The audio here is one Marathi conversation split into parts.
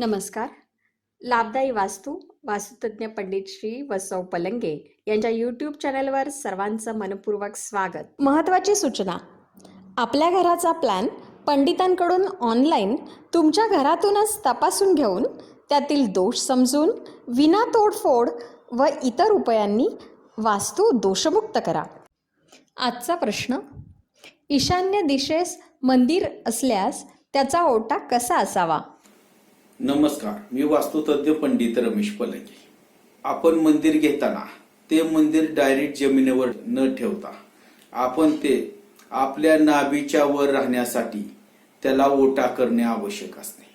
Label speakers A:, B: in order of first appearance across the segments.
A: नमस्कार. लाभदायी वास्तू वास्तुतज्ञ पंडित श्री वसव पलंगे यांच्या यूट्यूब चॅनलवर सर्वांचं मनपूर्वक स्वागत. महत्त्वाची सूचना. आपल्या घराचा प्लॅन पंडितांकडून ऑनलाईन तुमच्या घरातूनच तपासून घेऊन त्यातील दोष समजून विना तोडफोड व इतर उपायांनी वास्तू दोषमुक्त करा. आजचा प्रश्न ईशान्य दिशेस मंदिर असल्यास त्याचा ओटा कसा असावा?
B: नमस्कार मी वास्तुतज्ञ पंडित रमेश पलंगे. आपण मंदिर घेताना ते मंदिर डायरेक्ट जमिनीवर न ठेवता आपण ते आपल्या नाभीच्या वर राहण्यासाठी त्याला ओटा करणे आवश्यक असते.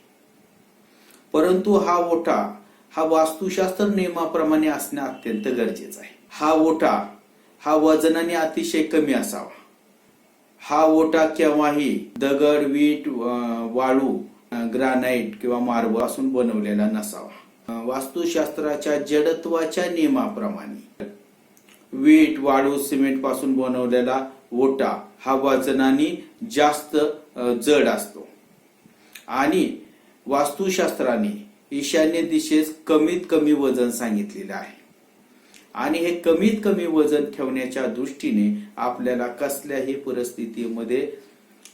B: परंतु हा ओटा हा वास्तुशास्त्र नियमाप्रमाणे असणे अत्यंत गरजेचं आहे. हा ओटा हा वजनाने अतिशय कमी असावा. हा ओटा केव्हाही दगड वीट वाळू ग्रानाइट किंवा मार्बलपासून बनवलेला नसावा. वास्तुशास्त्राच्या जडत्वाच्या नियमाप्रमाणे वीट वाळू सिमेंटपासून बनवलेला ओटा हा वजनाने जास्त जड असतो. आणि वास्तुशास्त्राने ईशान्य दिशेस कमीत कमी वजन सांगितलेलं आहे. आणि हे कमीत कमी वजन ठेवण्याच्या दृष्टीने आपल्याला कसल्याही परिस्थितीमध्ये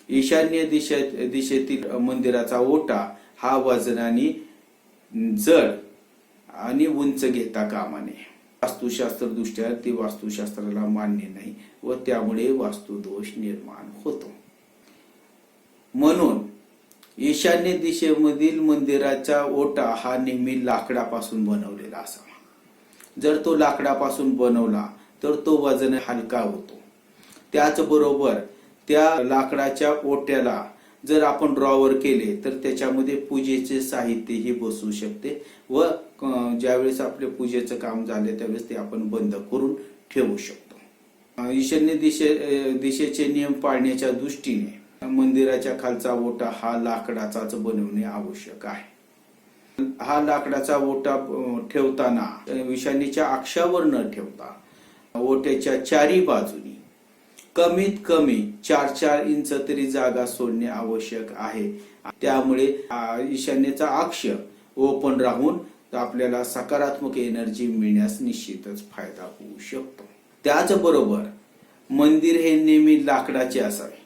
B: ईशान्य दिशे दिशेतील मंदिराचा ओटा हा वजनाने जड आणि उंच घेता कामा नये वास्तुशास्त्र दृष्ट्या ती वास्तुशास्त्राला मान्य नाही व त्यामुळे वास्तुदोष निर्माण होतो. म्हणून ईशान्य दिशेमधील मंदिराचा ओटा हा नेहमी लाकडापासून बनवलेला असावा. जर तो लाकडापासून बनवला तर तो वजन हलका होतो. त्याचबरोबर त्या लाकडाच्या ओट्याला जर आपण ड्रॉवर केले तर त्याच्यामध्ये पूजेचे साहित्य ही बसू शकते व ज्यावेळेस आपले पूजेचं काम झाले त्यावेळेस ते आपण बंद करून ठेवू शकतो. ईशान्य दिशे दिशेचे नियम पाळण्याच्या दृष्टीने मंदिराच्या खालचा ओटा हा लाकडाचाच बनवणे आवश्यक आहे. हा लाकडाचा ओटा ठेवताना अं, अक्षावर न ठेवता ओट्याच्या चारी बाजूनी कमीत कमी चार चार इंच तरी जागा सोडणे आवश्यक आहे. त्यामुळे ईशान्येचा अक्ष ओपन राहून आपल्याला सकारात्मक एनर्जी मिळण्यास निश्चितच फायदा होऊ शकतो. त्याचबरोबर मंदिर हे नेहमी लाकडाचे असावे.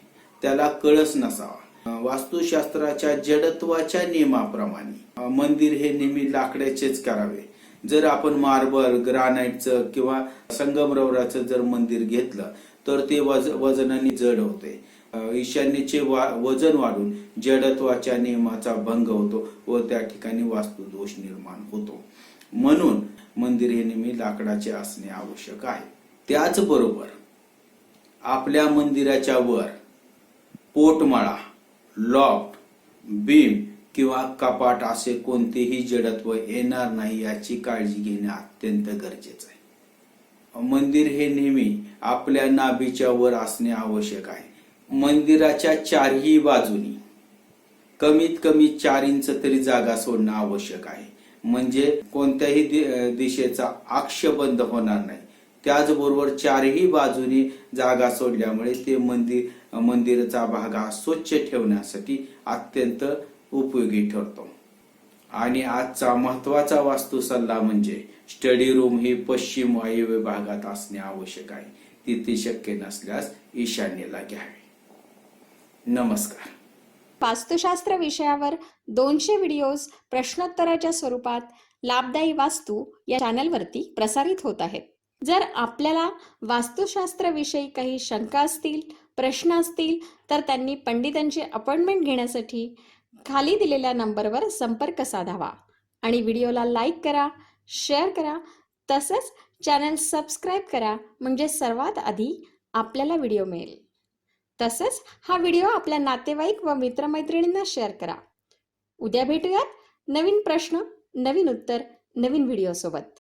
B: त्याला कळस नसावा. वास्तुशास्त्राच्या जडत्वाच्या नियमाप्रमाणे मंदिर हे नेहमी लाकडाचेच करावे. जर आपण मार्बल ग्रानाइटचं किंवा संगमरवराचं जर मंदिर घेतलं तर ते वज वजनाने जड होते. ईशान्येचे वा वजन वाढून जडत्वाच्या नियमाचा भंग होतो व त्या ठिकाणी वास्तुदोष निर्माण होतो. म्हणून मंदिर हे नेहमी लाकडाचे असणे आवश्यक आहे. त्याचबरोबर आपल्या मंदिराच्या वर पोटमाळा लॉफ्ट बीम किंवा कपाट असे कोणतेही जडत्व येणार नाही याची काळजी घेणे अत्यंत गरजेचं आहे. मंदिर हे नेहमी आपल्या नाभीच्या वर असणे आवश्यक आहे. मंदिराच्या चारही बाजूनी कमीत कमी चार इंच तरी जागा सोडणं आवश्यक आहे. म्हणजे कोणत्याही दिशेचा अक्ष बंद होणार नाही. त्याचबरोबर चारही बाजूनी जागा सोडल्यामुळे ते मंदिर मंदिराचा भाग हा स्वच्छ ठेवण्यासाठी अत्यंत उपयोगी ठरतो. आणि आजचा महत्त्वाचा वास्तू सल्ला म्हणजे स्टडी रूम ही पश्चिम वायव्य भागात असणे आवश्यक आहे. तिथे शक्य नसल्यास ईशान्येला घ्यावे नमस्कार.
A: वास्तुशास्त्र विषयावर दोनशे व्हिडिओज प्रश्नोत्तराच्या स्वरूपात लाभदायी वास्तू या चॅनलवरती प्रसारित होत आहेत. जर आपल्याला वास्तुशास्त्राविषयी काही शंका असतील प्रश्न असतील तर त्यांनी पंडितांची अपॉइंटमेंट घेण्यासाठी खाली दिलेल्या नंबरवर संपर्क साधावा आणि व्हिडिओला लाईक करा शेअर करा तसंच चॅनल सबस्क्राईब करा म्हणजे सर्वात आधी आपल्याला व्हिडिओ मिळेल. तसंच हा व्हिडिओ आपल्या नातेवाईक व मित्रमैत्रिणींना शेअर करा. उद्या भेटूयात नवीन प्रश्न नवीन उत्तर नवीन व्हिडिओसोबत.